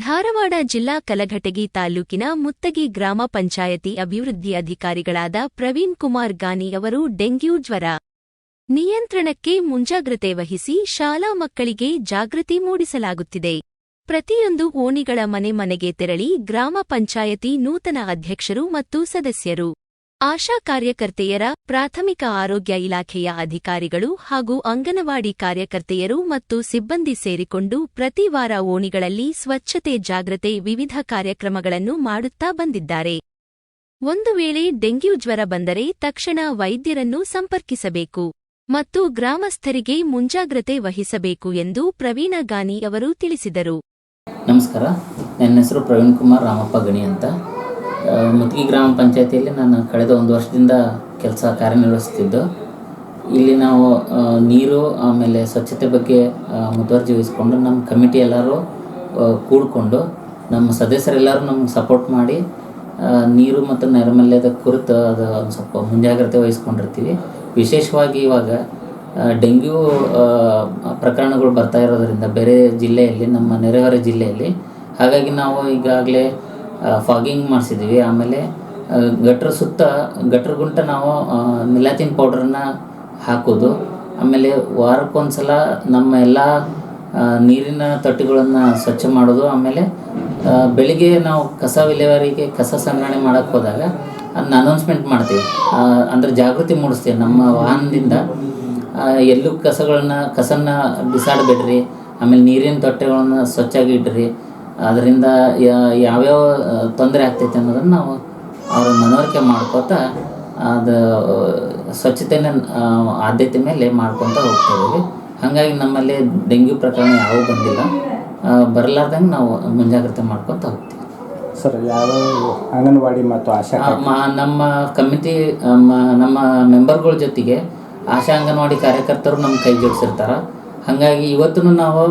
ಧಾರವಾಡ ಜಿಲ್ಲಾ ಕಲಘಟಗಿ ತಾಲೂಕಿನ ಮುತ್ತಗಿ ಗ್ರಾಮ ಪಂಚಾಯತಿ ಅಭಿವೃದ್ಧಿ ಅಧಿಕಾರಿಗಳಾದ ಪ್ರವೀಣ್ ಕುಮಾರ್ ಗಾನಿ ಅವರು ಡೆಂಗ್ಯೂ ಜ್ವರ. ನಿಯಂತ್ರಣಕ್ಕೆ ಮುಂಜಾಗ್ರತೆ ವಹಿಸಿ ಶಾಲಾ ಮಕ್ಕಳಿಗೆ ಜಾಗೃತಿ ಮೂಡಿಸಲಾಗುತ್ತಿದೆ. ಪ್ರತಿಯೊಂದು ಓಣಿಗಳ ಮನೆ ಮನೆಗೆ ತೆರಳಿ ಗ್ರಾಮ ಪಂಚಾಯತಿ ನೂತನ ಅಧ್ಯಕ್ಷರು ಮತ್ತು ಸದಸ್ಯರು. ಆಶಾ ಕಾರ್ಯಕರ್ತೆಯರ ಪ್ರಾಥಮಿಕ ಆರೋಗ್ಯ ಇಲಾಖೆಯ ಅಧಿಕಾರಿಗಳು ಹಾಗೂ ಅಂಗನವಾಡಿ ಕಾರ್ಯಕರ್ತೆಯರು ಮತ್ತು ಸಿಬ್ಬಂದಿ ಸೇರಿಕೊಂಡು ಪ್ರತಿ ವಾರ ಓಣಿಗಳಲ್ಲಿ ಸ್ವಚ್ಛತೆ ಜಾಗ್ರತೆ ವಿವಿಧ ಕಾರ್ಯಕ್ರಮಗಳನ್ನು ಮಾಡುತ್ತಾ ಬಂದಿದ್ದಾರೆ. ಒಂದು ವೇಳೆ ಡೆಂಗ್ಯೂ ಜ್ವರ ಬಂದರೆ ತಕ್ಷಣ ವೈದ್ಯರನ್ನು ಸಂಪರ್ಕಿಸಬೇಕು ಮತ್ತು ಗ್ರಾಮಸ್ಥರಿಗೆ ಮುಂಜಾಗ್ರತೆ ವಹಿಸಬೇಕು ಎಂದು ಪ್ರವೀಣ ಗಾನಿ ಅವರು ತಿಳಿಸಿದರು. ನಮಸ್ಕಾರ, ನನ್ನ ಹೆಸರು ಪ್ರವೀಣ್ ಕುಮಾರ್ ರಾಮಪ್ಪ ಗಣಿ ಅಂತ. ಮುತ್ಗಿ ಗ್ರಾಮ ಪಂಚಾಯತಿಯಲ್ಲಿ ನಾನು ಕಳೆದ ಒಂದು ವರ್ಷದಿಂದ ಕೆಲಸ ಕಾರ್ಯನಿರ್ವಹಿಸ್ತಿದ್ದು. ಇಲ್ಲಿ ನಾವು ನೀರು, ಆಮೇಲೆ ಸ್ವಚ್ಛತೆ ಬಗ್ಗೆ ಮುತುವರ್ಜಿ ವಹಿಸ್ಕೊಂಡು ನಮ್ಮ ಕಮಿಟಿ ಎಲ್ಲರೂ ಕೂಡಿಕೊಂಡು ನಮ್ಮ ಸದಸ್ಯರೆಲ್ಲರೂ ನಮ್ಗೆ ಸಪೋರ್ಟ್ ಮಾಡಿ ನೀರು ಮತ್ತು ನೈರ್ಮಲ್ಯದ ಕುರಿತು ಅದು ಒಂದು ಸ್ವಲ್ಪ ಮುಂಜಾಗ್ರತೆ ವಹಿಸ್ಕೊಂಡಿರ್ತೀವಿ. ವಿಶೇಷವಾಗಿ ಇವಾಗ ಡೆಂಗ್ಯೂ ಪ್ರಕರಣಗಳು ಬರ್ತಾ ಇರೋದರಿಂದ ಬೇರೆ ಜಿಲ್ಲೆಯಲ್ಲಿ, ನಮ್ಮ ನೆರೆಹೊರೆ ಜಿಲ್ಲೆಯಲ್ಲಿ, ಹಾಗಾಗಿ ನಾವು ಈಗಾಗಲೇ ಫಾಗಿಂಗ್ ಮಾಡಿಸಿದ್ವಿ. ಆಮೇಲೆ ಗಟ್ರ ಸುತ್ತ, ಗಟ್ರ ಗುಂಟ ನಾವು ಮಿಲಾತಿನ್ ಪೌಡ್ರನ್ನ ಹಾಕೋದು. ಆಮೇಲೆ ವಾರಕ್ಕೊಂದ್ಸಲ ನಮ್ಮ ಎಲ್ಲ ನೀರಿನ ತೊಟ್ಟಿಗಳನ್ನು ಸ್ವಚ್ಛ ಮಾಡೋದು. ಆಮೇಲೆ ಬೆಳಿಗ್ಗೆ ನಾವು ಕಸ ವಿಲೇವಾರಿಗೆ ಕಸ ಸಂಗ್ರಹಣೆ ಮಾಡೋಕ್ಕೆ ಹೋದಾಗ ಅದನ್ನ ಅನೌನ್ಸ್ಮೆಂಟ್ ಮಾಡ್ತೀವಿ. ಅಂದರೆ ಅಂದ್ರೆ ಜಾಗೃತಿ ಮೂಡಿಸ್ತೀವಿ ನಮ್ಮ ವಾಹನದಿಂದ. ಎಲ್ಲೂ ಕಸಗಳನ್ನ, ಕಸನ್ನ ಬಿಸಾಡಬೇಡ್ರಿ. ಆಮೇಲೆ ನೀರಿನ ತೊಟ್ಟೆಗಳನ್ನ ಸ್ವಚ್ಛಾಗಿ ಇಡ್ರಿ. ಅದರಿಂದ ಯಾವ್ಯಾವ ತೊಂದರೆ ಆಗ್ತೈತೆ ಅನ್ನೋದನ್ನು ನಾವು ಅವ್ರ ಮನವರಿಕೆ ಮಾಡ್ಕೋತ ಅದು ಸ್ವಚ್ಛತೆನ ಆದ್ಯತೆ ಮೇಲೆ ಮಾಡ್ಕೊತ ಹೋಗ್ತಾ ಇದೀವಿ ಹಾಗಾಗಿ ನಮ್ಮಲ್ಲಿ ಡೆಂಗ್ಯೂ ಪ್ರಕರಣ ಯಾವೂ ಬಂದಿಲ್ಲ. ಬರಲಾರ್ದಂಗೆ ನಾವು ಮುಂಜಾಗ್ರತೆ ಮಾಡ್ಕೊತ ಹೋಗ್ತೀವಿ. ಸರ್ ಯಾವ ಅಂಗನವಾಡಿ ಮತ್ತು ಆಶಾ ನಮ್ಮ ಕಮಿಟಿ ನಮ್ಮ ಮೆಂಬರ್ಗಳ ಜೊತೆಗೆ ಆಶಾ ಅಂಗನವಾಡಿ ಕಾರ್ಯಕರ್ತರು ನಮ್ಮ ಕೈ ಜೋಡಿಸಿರ್ತಾರೆ. ಹಾಗಾಗಿ ಇವತ್ತು ನಾವು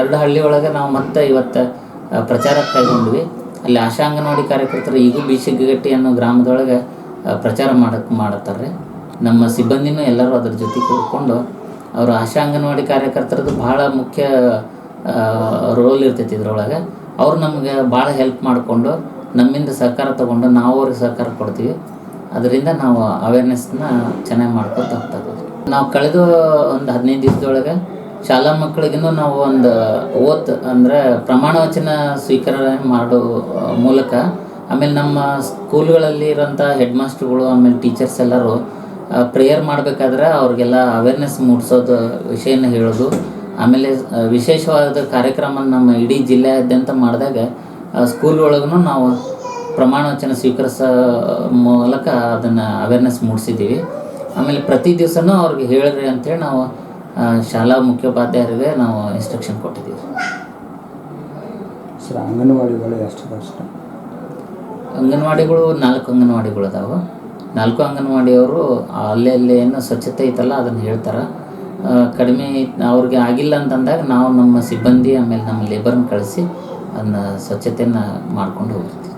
ಎರಡು ಹಳ್ಳಿ ಒಳಗೆ ನಾವು ಮತ್ತೆ ಇವತ್ತು ಪ್ರಚಾರಕ್ಕೆ ಕೈಗೊಂಡ್ವಿ. ಅಲ್ಲಿ ಆಶಾ ಅಂಗನವಾಡಿ ಕಾರ್ಯಕರ್ತರು ಈಗೂ ಬೀಸಿಗಟ್ಟಿ ಅನ್ನೋ ಗ್ರಾಮದೊಳಗೆ ಪ್ರಚಾರ ಮಾಡಕ್ಕೆ ಮಾಡತ್ತಾರೆ ನಮ್ಮ ಸಿಬ್ಬಂದಿನೂ ಎಲ್ಲರೂ ಅದ್ರ ಜೊತೆ ಕೂತ್ಕೊಂಡು ಅವರು ಆಶಾ ಅಂಗನವಾಡಿ ಕಾರ್ಯಕರ್ತರದ್ದು ಭಾಳ ಮುಖ್ಯ ರೋಲ್ ಇರ್ತೈತಿ ಇದ್ರೊಳಗೆ. ಅವ್ರು ನಮಗೆ ಭಾಳ ಹೆಲ್ಪ್ ಮಾಡಿಕೊಂಡು ನಮ್ಮಿಂದ ಸಹಕಾರ ತಗೊಂಡು ನಾವು ಅವ್ರಿಗೆ ಸಹಕಾರ ಕೊಡ್ತೀವಿ. ಅದರಿಂದ ನಾವು ಅವೇರ್ನೆಸ್ನ ಚೆನ್ನಾಗಿ ಮಾಡ್ಕೊತ ಹೋಗ್ತಾ ನಾವು ಕಳೆದ ಒಂದು ಹದಿನೈದು ದಿವಸದೊಳಗೆ ಶಾಲಾ ಮಕ್ಕಳಿಗೂ ನಾವು ಒಂದು ಓತ್ ಅಂದರೆ ಪ್ರಮಾಣ ವಚನ ಸ್ವೀಕಾರ ಮಾಡೋ ಮೂಲಕ ಆಮೇಲೆ ನಮ್ಮ ಸ್ಕೂಲ್ಗಳಲ್ಲಿ ಇರೋಂಥ ಹೆಡ್ ಮಾಸ್ಟ್ರುಗಳು ಆಮೇಲೆ ಟೀಚರ್ಸ್ ಎಲ್ಲರೂ ಪ್ರೇಯರ್ ಮಾಡಬೇಕಾದ್ರೆ ಅವ್ರಿಗೆಲ್ಲ ಅವೇರ್ನೆಸ್ ಮೂಡಿಸೋದು ವಿಷಯನ ಹೇಳೋದು. ಆಮೇಲೆ ವಿಶೇಷವಾದ ಕಾರ್ಯಕ್ರಮ ನಮ್ಮ ಇಡೀ ಜಿಲ್ಲೆಯಾದ್ಯಂತ ಮಾಡಿದಾಗ ಸ್ಕೂಲ್ ಒಳಗೂ ನಾವು ಪ್ರಮಾಣ ವಚನ ಸ್ವೀಕರಿಸೋ ಮೂಲಕ ಅದನ್ನು ಅವೇರ್ನೆಸ್ ಮೂಡಿಸಿದ್ದೀವಿ. ಆಮೇಲೆ ಪ್ರತಿ ದಿವಸನೂ ಅವ್ರಿಗೆ ಹೇಳ್ರಿ ಅಂತೇಳಿ ನಾವು ಶಾಲಾ ಮುಖ್ಯೋಪಾಧ್ಯಾಯರಿಗೆ ನಾವು ಇನ್ಸ್ಟ್ರಕ್ಷನ್ ಕೊಟ್ಟಿದ್ದೀವಿ. ಸರ್ ಅಂಗನವಾಡಿಗಳು ಎಷ್ಟು ಸರ್ ಅಂಗನವಾಡಿಗಳು ನಾಲ್ಕು ಅಂಗನವಾಡಿಗಳು ಅದಾವೆ. ನಾಲ್ಕು ಅಂಗನವಾಡಿಯವರು ಅಲ್ಲೇ ಅಲ್ಲೇ ಏನು ಸ್ವಚ್ಛತೆ ಐತಲ್ಲ ಅದನ್ನು ಹೇಳ್ತಾರೆ. ಕಡಿಮೆ ಅವ್ರಿಗೆ ಆಗಿಲ್ಲ ಅಂತಂದಾಗ ನಾವು ನಮ್ಮ ಸಿಬ್ಬಂದಿ ಆಮೇಲೆ ನಮ್ಮ ಲೇಬರ್ನ ಕಳಿಸಿ ಅದನ್ನ ಸ್ವಚ್ಛತೆಯನ್ನು ಮಾಡ್ಕೊಂಡು ಹೋಗಿರ್ತೀವಿ